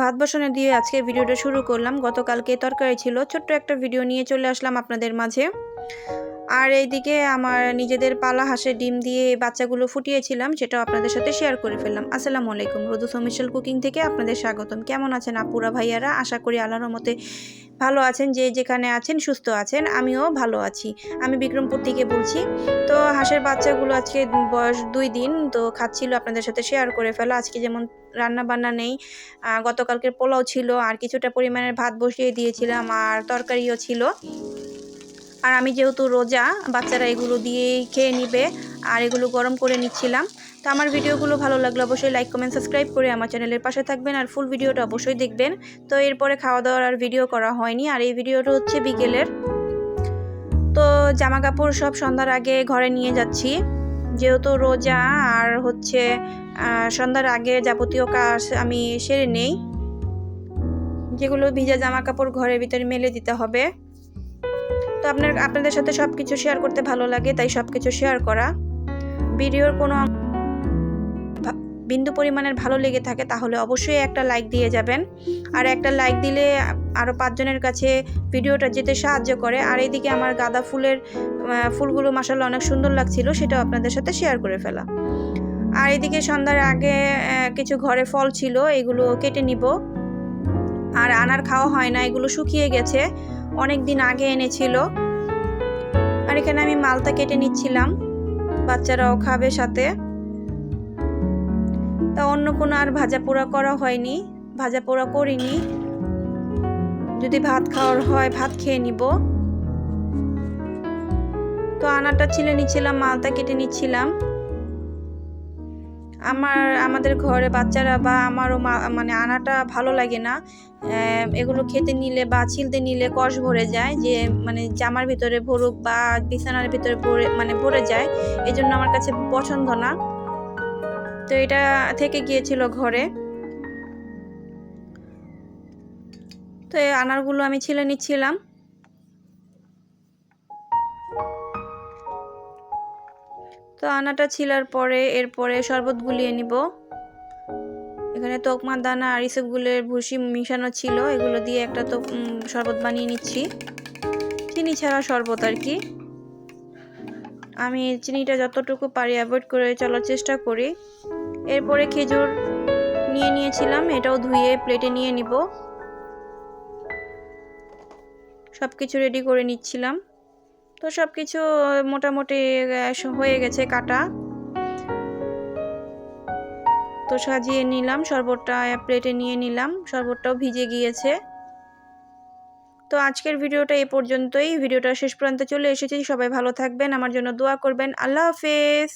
ভাত বসানো দিয়ে আজকে ভিডিওটা শুরু করলাম। গতকালকে তরকারি ছিল। ছোট্ট একটা ভিডিও নিয়ে চলে আসলাম আপনাদের মাঝে। আর এইদিকে আমার নিজেদের পালা হাঁসের ডিম দিয়ে বাচ্চাগুলো ফুটিয়েছিলাম, সেটাও আপনাদের সাথে শেয়ার করে ফেললাম। আসসালামু আলাইকুম। রোদু সমিশাল কুকিং থেকে আপনাদের স্বাগতম। কেমন আছেন আপুরা ভাইয়ারা? আশা করি আল্লাহর মতে ভালো আছেন, যে যেখানে আছেন, সুস্থ আছেন, আমিও ভালো আছি। আমি বিক্রমপুর থেকে বলছি। তো হাঁসের বাচ্চাগুলো আজকে বয়স দুই দিন, তো খাচ্ছিল, আপনাদের সাথে শেয়ার করে ফেলা। আজকে যেমন রান্না বান্না নেই গতকালকের পোলাও ছিল, আর কিছুটা পরিমাণের ভাত বসিয়ে দিয়েছিলাম, আর তরকারিও ছিল। আর আমি যেহেতু রোজা, বাচ্চারা এগুলো দিয়েই খেয়ে নিবে, আর এগুলো গরম করে নিচ্ছিলাম। তো আমার ভিডিওগুলো ভালো লাগলে অবশ্যই লাইক কমেন্ট সাবস্ক্রাইব করে আমার চ্যানেলের পাশে থাকবেন আর ফুল ভিডিওটা অবশ্যই দেখবেন। তো এরপরে খাওয়া দাওয়ার আর ভিডিও করা হয়নি আর এই ভিডিওটা হচ্ছে বিকেলের। তো জামা কাপড় সব সন্ধ্যার আগে ঘরে নিয়ে যাচ্ছি। যেহেতু রোজা আর হচ্ছে সন্ধ্যার আগে যাবতীয় কাজ আমি সেরে নেই। যেগুলো ভিজা জামা কাপড় ঘরের ভিতরে মেলে দিতে হবে। তো আপনার, আপনাদের সাথে সব কিছু শেয়ার করতে ভালো লাগে, তাই সব কিছু শেয়ার করা। ভিডিওর কোনো বিন্দু পরিমাণের ভালো লেগে থাকে, তাহলে অবশ্যই একটা লাইক দিয়ে যাবেন। আর একটা লাইক দিলে আরও পাঁচজনের কাছে ভিডিওটা যেতে সাহায্য করে। আর এইদিকে আমার গাঁদা ফুলের ফুলগুলো মাসাল্লাহ অনেক সুন্দর লাগছিল, সেটাও আপনাদের সাথে শেয়ার করে ফেলা আর এদিকে সন্ধ্যার আগে কিছু ঘরে ফল ছিল, এগুলো কেটে নিব। আর আনার খাওয়া হয় না, এগুলো শুকিয়ে গেছে অনেক দিন আগে এনেছিল। আর এখানে আমি মালটা কেটে নিচ্ছিলাম, বাচ্চারাও খাবে সাথে। তা অন্য কোনো আর ভাজা পোড়া করা হয়নি। ভাজা পোড়া করিনি। যদি ভাত খাওয়ার হয়, ভাত খেয়ে নিব। তো আনাটা ছিলে নিচ্ছিলাম, মালটা কেটে নিচ্ছিলাম। আমার, আমাদের ঘরে বাচ্চারা বা আমারও মানে আনাটা ভালো লাগে না। এগুলো খেতে নিলে বা ছিলতে নিলে কষ ভরে যায়, যে মানে জামার ভিতরে ভরুক বা বিছানার ভিতরে ভরে মানে ভরে যায়। এই জন্য আমার কাছে পছন্দ না। তো এটা থেকে গিয়েছিল ঘরে। তো এই আনারগুলো আমি ছিলে নিচ্ছিলাম। তো আনাটা ছিলার পরে এরপরে শরবত গুলিয়ে নিব। এখানে তোকমা দানা আর ইসবগুলের ভুসি মিশানো ছিল। এগুলো দিয়ে একটা তো শরবত বানিয়ে নিচ্ছি। চিনি ছাড়া শরবত আর কি। আমি চিনিটা যতটুকু পারি অ্যাভয়েড করে চলার চেষ্টা করি। এরপরে খেজুর নিয়ে নিয়েছিলাম, এটাও ধুয়ে প্লেটে নিয়ে নিব। সব কিছু রেডি করে নিচ্ছিলাম। তো সব কিছু মোটামুটি হয়ে গেছে কাটা। তো সাজিয়ে নিলাম, শরবতটা প্লেটে নিয়ে নিলাম, শরবতটাও ভিজে গিয়েছে। তো আজকের ভিডিওটা এ পর্যন্তই। ভিডিওটা শেষ পর্যন্ত চলে এসেছি। সবাই ভালো থাকবেন, আমার জন্য দোয়া করবেন। আল্লাহ হাফেজ।